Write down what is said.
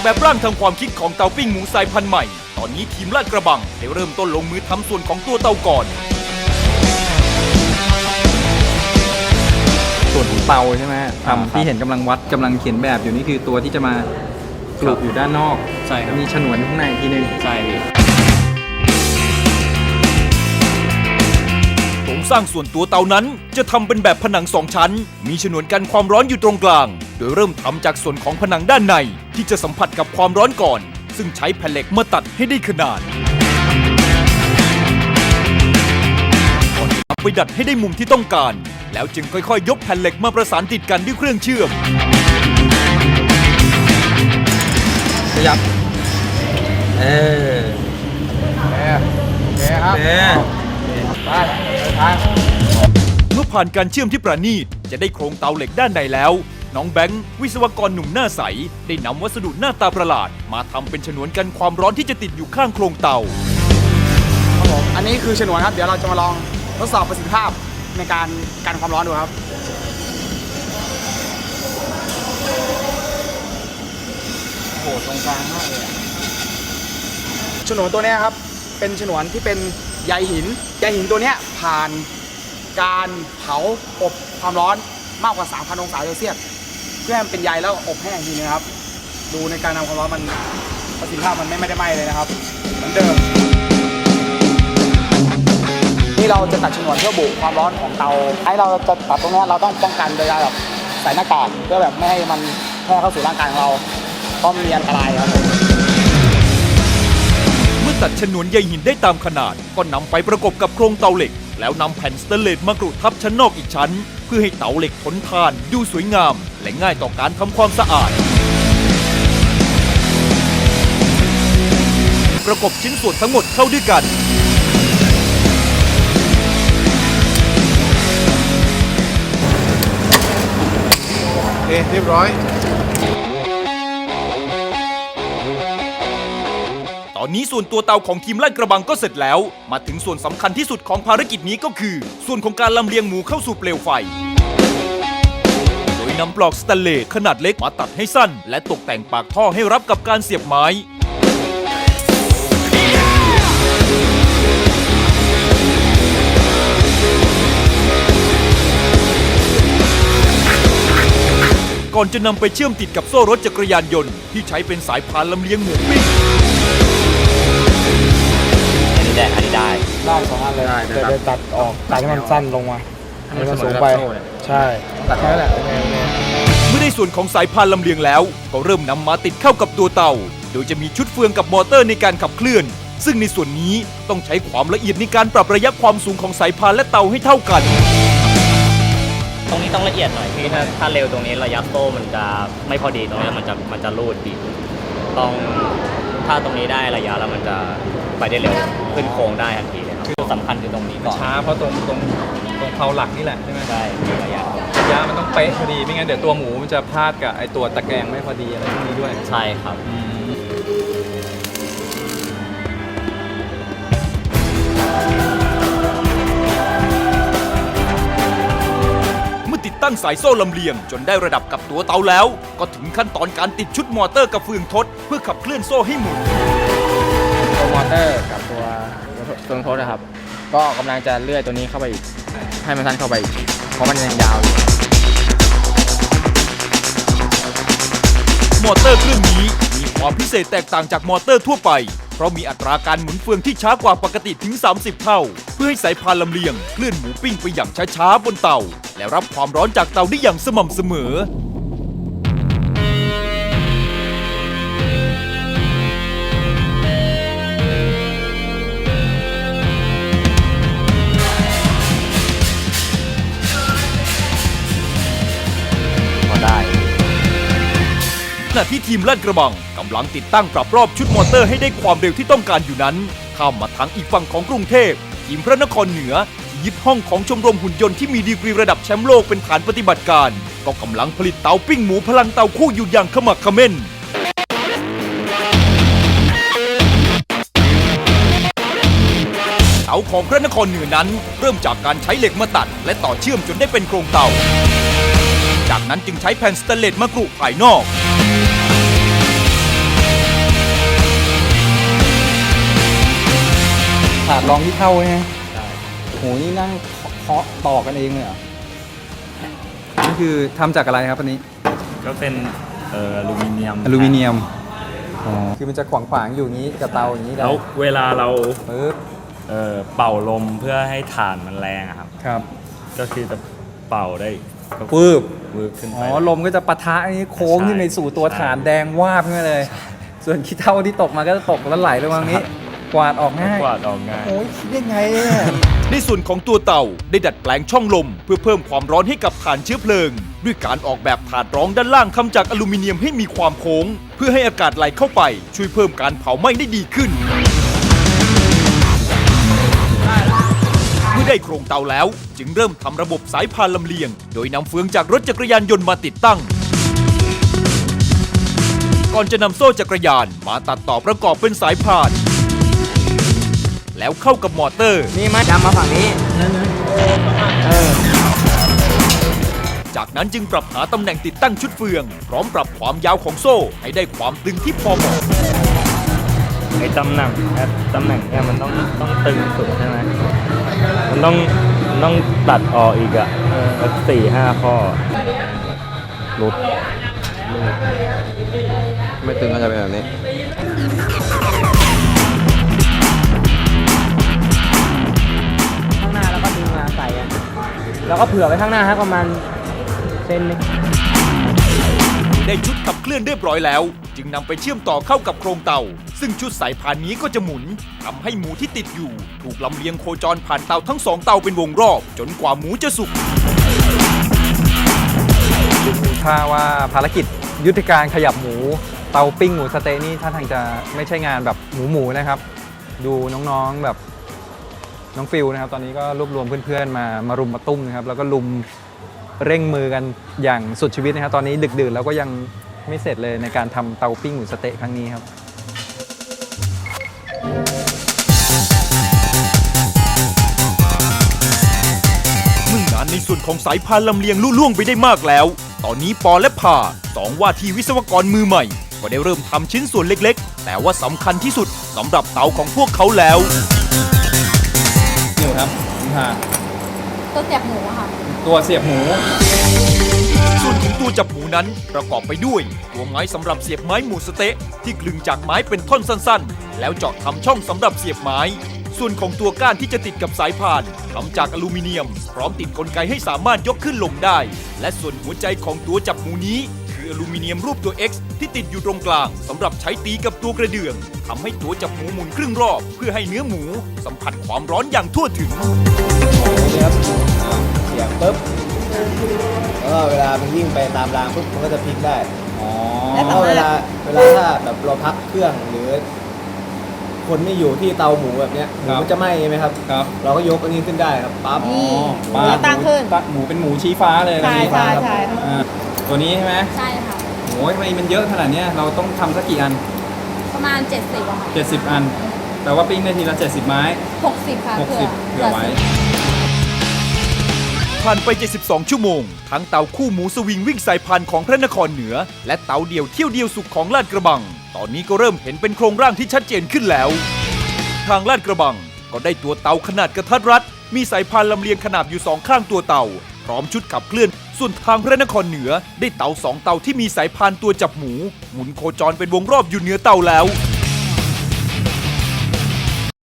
จากแบบร่างทางความคิดของเตาปิ้งหมูสายพันธุ์ใหม่ ตอนนี้ทีมลาดกระบังได้เริ่มต้นลงมือทำส่วนของตัวเตาก่อน ส่วนของเตาใช่ไหมอ่าทำที่เห็นกำลังวัดกำลังเขียนแบบอยู่นี่คือตัวที่จะมากลุอยู่ด้านนอกใช่ครับ มีฉนวนข้างในอีกทีหนึงใช่พี่โครงสร้างส่วนตัวเตานั้นจะทำเป็นแบบผนังสองชั้น มีฉนวนกันความร้อนอยู่ตรงกลาง โดยเริ่มทำจากส่วนของผนังด้านใน ที่จะสัมผัสกับความร้อนก่อน ซึ่งใช้แผ่นเหล็กมาตัดให้ได้ขนาดก่อนจะนำไปดัดให้ได้มุมที่ต้องการ แล้วจึงค่อยๆ ยกแผ่นเหล็กมาประสานติดกันด้วยเครื่องเชื่อม ขยับ เออโอเคครับเออไปไปทาง เมื่อผ่านการเชื่อมที่ประณีตจะได้โครงเตาเหล็กด้านในแล้ว น้องแบงค์วิศวกรหนุ่มหน้าใส ได้นำวัสดุหน้าตาประหลาด มาทำเป็นฉนวนกันความร้อนที่จะติดอยู่ข้างโครงเตา ครับผมอันนี้คือฉนวนครับ เดี๋ยวเราจะมาลองทดสอบประสิทธิภาพในการกันความร้อนดูครับโอ้โหตรงกลางมากเลยอะฉนวนตัวเนี้ยครับ เป็นฉนวนที่เป็นใยหิน ใยหินตัวเนี้ยผ่านการเผาอบความร้อนมากกว่า 3,000 องศาเซลเซียส เพื่อให้มันเป็นใยแล้วอบแห้งทีนึงนะครับ ดูในการทำความร้อนมันประสิทธิภาพมันไม่ไม่ได้ไหมเลยนะครับ เหมือนเดิม นี่เราจะตัดฉนวนเพื่อบุความร้อนของเตาให้เราจะตัดตรงนี้เราต้องป้องกันโดยการแบบใส่หน้ากากเพื่อแบบไม่ให้มันแพร่เข้าสู่ร่างกายของเราเพราะมันมีอันตรายครับผมเมื่อตัดฉนวนใยหินได้ตามขนาด ก็นำไปประกบกับโครงเตาเหล็ก แล้วนำแผ่นสเตนเลสมากรุทับชั้นนอกอีกชั้น เพื่อให้เตาเหล็กทนทานดูสวยงาม และง่ายต่อการทำความสะอาด ประกบชิ้นส่วนทั้งหมดเข้าด้วยกัน โอเคเรียบร้อย ตอนนี้ส่วนตัวเตาของทีมลาดกระบังก็เสร็จแล้ว มาถึงส่วนสำคัญที่สุดของภารกิจนี้ก็คือ ส่วนของการลำเลียงหมูเข้าสู่เปลวไฟโดย นำปลอกสแตนเลสขนาดเล็กมาตัดให้สั้น และตกแต่งปากท่อให้รับกับการเสียบไม้ ก่อนจะนำไปเชื่อมติดกับโซ่รถจักรยานยนต์ที่ใช้เป็นสายพานลำเลียงหมูปิ้งอันนี้ได้ อันนี้ได้ ได้สองอันเลยได้ได้ครับแต่ตัดออกตัดให้มันสั้นลงมาให้มันสูงไป ใช่ ตัดแค่นั้นแหละโอเคโอเค เมื่อได้ส่วนของสายพานลำเลียงแล้ว ก็เริ่มนำมาติดเข้ากับตัวเตาโดยจะมีชุดเฟืองกับมอเตอร์ในการขับเคลื่อน ซึ่งในส่วนนี้ต้องใช้ความละเอียดในการปรับระยะความสูงของสายพานและเต่าให้เท่ากัน ตรงนี้ต้องละเอียดหน่อยพี่ถ้าถ้าเร็วตรงนี้ระยะโต้มันจะไม่พอดีตรงนี้มันจะมันจะรูดดีต้อง ถ้าตรงนี้ได้ระยะแล้วมันจะไปได้เร็วขึ้นโค้งได้ทันทีเลยครับจุดสำคัญคือตรงนี้ก่อนช้าเพราะตรงตรงตรงเพลาหลักนี่แหละใช่ไหมใช่มีระยะระยะมันต้องเป๊ะพอดีไม่งั้นเดี๋ยวตัวหมูมันจะพลาดกับไอตัวตะแกรงไม่พอดีอะไรพวกนี้ด้วย ใช่ครับ ติดตั้งสายโซ่ลำเลียง จนได้ระดับกับตัวเตาแล้ว ก็ถึงขั้นตอนการติดชุดมอเตอร์กับเฟืองทด เพื่อขับเคลื่อนโซ่ให้หมุน ตัวมอเตอร์กับตัวตัวโทษนะครับ ก็กำลังจะเลื่อยตัวนี้เข้าไปอีก ให้มันสั้นเข้าไปอีก เพราะมันยังยาวอยู่มอเตอร์เครื่องนี้มีความพิเศษแตกต่างจากมอเตอร์ทั่วไปเพ ราะมีอัตราการหมุนเฟืองที่ช้ากว่าปกติถึง 30 เท่า เพื่อให้สายพานลำเลียงเคลื่อนหมูปิ้งไปอย่างช้าๆบนเตา และรับความร้อนจากเตาได้อย่างสม่ำเสมอพอ ขณะที่ทีมลาดกระบังกำลังติดตั้งปรับรอบชุดมอเตอร์ให้ได้ความเร็วที่ต้องการอยู่นั้น ข้ามมาทางอีกฝั่งของกรุงเทพทีมพระนครเหนือยึดห้องของชมรมหุ่นยนต์ที่มีดีกรีระดับแชมป์โลกเป็นฐานปฏิบัติการ ก็กำลังผลิตเตาปิ้งหมูพลังเตาคู่อยู่อย่างขมักเขม้นเตาของพระนครเหนือนั้น เริ่มจากการใช้เหล็กมาตัด และต่อเชื่อมจนได้เป็นโครงเตา จากนั้นจึงใช้แผ่นสแตนเลสมากรุภายนอก ดรองที่เท่าใช่ไหมโหนี่นั่งเคาะต่อกันเองเลยเหรอนี่คือทำจากอะไรครับอันนี้ ก็เป็นเอ่ออลูมิเนียมอลูมิเนียม อ๋อ คือมันจะขวางขวางๆอยู่อย่างนี้กับเตาอย่างนี้ได้แล้วเวลาเราปึ๊บเอ่อเป่าลมเพื่อให้ถ่านมันแรงอะครับ ครับก็คือจะเป่าได้ก็ปึ๊บวืบขึ้นอ๋ไป อ ลมก็จะปะทะอันนี้โค้งใช่ขึ้นไปสู่ตัวใช่ ฐานแดงวาบขึ้นมาเลย ส่วนขี้เท่าที่ตกมาก็จะตกแล้วไหลลงมาตรงนี้ กวาดออกง่ายกวาดออกง่ายโอ้ยคิดยังไงเนี่ยในส่วนของตัวเต่าได้ดัดแปลงช่องลม เพื่อเพิ่มความร้อนให้กับฐานเชื้อเพลิง ด้วยการออกแบบถาดรองด้านล่างทำจากอลูมิเนียมให้มีความโค้ง เพื่อให้อากาศไหลเข้าไป ช่วยเพิ่มการเผาไหม้ได้ดีขึ้น เมื่อได้โครงเตาแล้ว จึงเริ่มทำระบบสายพานลำเลียง โดยนำเฟืองจากรถจักรยานยนต์มาติดตั้งก่อนจะนำโซ่จักรยานมาตัดต่อประกอบเป็นสายพาน แล้วเข้ากับมอเตอร์ นี่มาจำมาฝั่งนี้ จากนั้นจึงปรับหาตำแหน่งติดตั้งชุดเฟือง พร้อมปรับความยาวของโซ่ ให้ได้ความตึงที่พอเหมาะ ไอ้ตำแหน่งไอ้ตำแหน่งเนี่ยมันต้องต้องตึงสุดใช่ไหมมันต้องมันต้องตัดออกอีกอะสักสี่ห้าข้อหลุด ไม่ตึงก็จะเป็นแบบนี้ แล้วก็เผื่อไว้ข้างหน้าฮะประมาณเซนหนึงได้ชุดขับเคลื่อนเรียบร้อยแล้ว จึงนำไปเชื่อมต่อเข้ากับโครงเตา ซึ่งชุดสายพานนี้ก็จะหมุนทำให้หมูที่ติดอยู่ ถูกลำเลียงโคจรผ่านเตาทั้งสองเตาเป็นวงรอบ จนกว่าหมูจะสุกถ้าว่าภารกิจยุทธการขยับหมู เตาปิ้งหมูสะเต๊ะนี่ท่าทางจะไม่ใช่งานแบบหมูหมูๆนะครับ ดูน้องๆแบบ น้องฟิลนะครับตอนนี้ก็รวบรวมเพื่อนๆมามารุมมาตุ้มนะครับแล้วก็ลุมเร่งมือกันอย่างสุดชีวิตนะครับตอนนี้ดึกดื่นแล้วก็ยังไม่เสร็จเลยในการทำเตาปิ้งหมูสะเต๊ะครั้งนี้ครับเมื่องานในส่วนของสายพานลำเลียงลุล่วงไปได้มากแล้ว ตอนนี้ปอและพาสองว่าที่วิศวกรมือใหม่ ก็ได้เริ่มทำชิ้นส่วนเล็กๆ แต่ว่าสำคัญที่สุดสำหรับเตาของพวกเขาแล้ว ครับค่ะตัวเสียบหมูอะค่ะ ตัวเสียบหมู ส่วนของตัวจับหมูนั้นประกอบไปด้วย ตัวไม้สำหรับเสียบไม้หมูสะเต๊ะที่คลึงจากไม้เป็นท่อนสั้นๆ แล้วเจาะทำช่องสำหรับเสียบไม้ ส่วนของตัวก้านที่จะติดกับสายพานทำจากอลูมิเนียม พร้อมติดกลไกให้สามารถยกขึ้นลงได้ และส่วนหัวใจของตัวจับหมูนี้คื ออลูมิเนียมรูปตัว X ที่ติดอยู่ตรงกลางสำหรับใช้ตีกับตัวกระเดื่องทำให้ตัวจับหมูหมุนครึ่งรอบ เพื่อให้เนื้อหมูสัมผัสความร้อนอย่างทั่วถึงเสียบปุ๊บแล้วก็เวลามันวิ่งไปตามรางปุ๊บมันก็จะพลิกได้อ๋อแล้วก็เวลาเวลาถ้าแบบเราพักเครื่องหรือ คนไม่อยู่ที่เตาหมูแบบเนี้ยหมูมันจะไหม้ใช่ไหมครับ ครับเราก็ยกอันนี้ขึ้นได้ครับปั๊บ นี่ปลาแล้วตั้งขึ้น หมูเป็นหมูชี้ฟ้าเลยนะใช่ชี้ฟ้าใช่ใช่ อ่า ตัวนี้ใช่ไหมใช่ค่ะ โอ้ยทำไมมันเยอะขนาดเนี้ยเราต้องทำสักกี่อัน ประมาณ 70อะค่ะ70 อันแต่ว่าปิ้งได้ทีละ 70 ไม้ 60ค่ะ60เผื่อไว้ ผ่านไป 72 ชั่วโมง ทั้งเตาคู่หมูสวิงวิ่งสายพานของพระนครเหนือ และเตาเดี่ยวเที่ยวเดียวสุขของลาดกระบัง ตอนนี้ก็เริ่มเห็นเป็นโครงร่างที่ชัดเจนขึ้นแล้ว ทางลาดกระบังก็ได้ตัวเตาขนาดกระทัดรัด มีสายพานลำเลียงขนาบอยู่สองข้างตัวเตา พร้อมชุดขับเคลื่อน ส่วนทางพระนครเหนือได้เต่าสองเต่าที่มีสายพานตัวจับหมู หมุนโคจรเป็นวงรอบอยู่เหนือเต่าแล้ว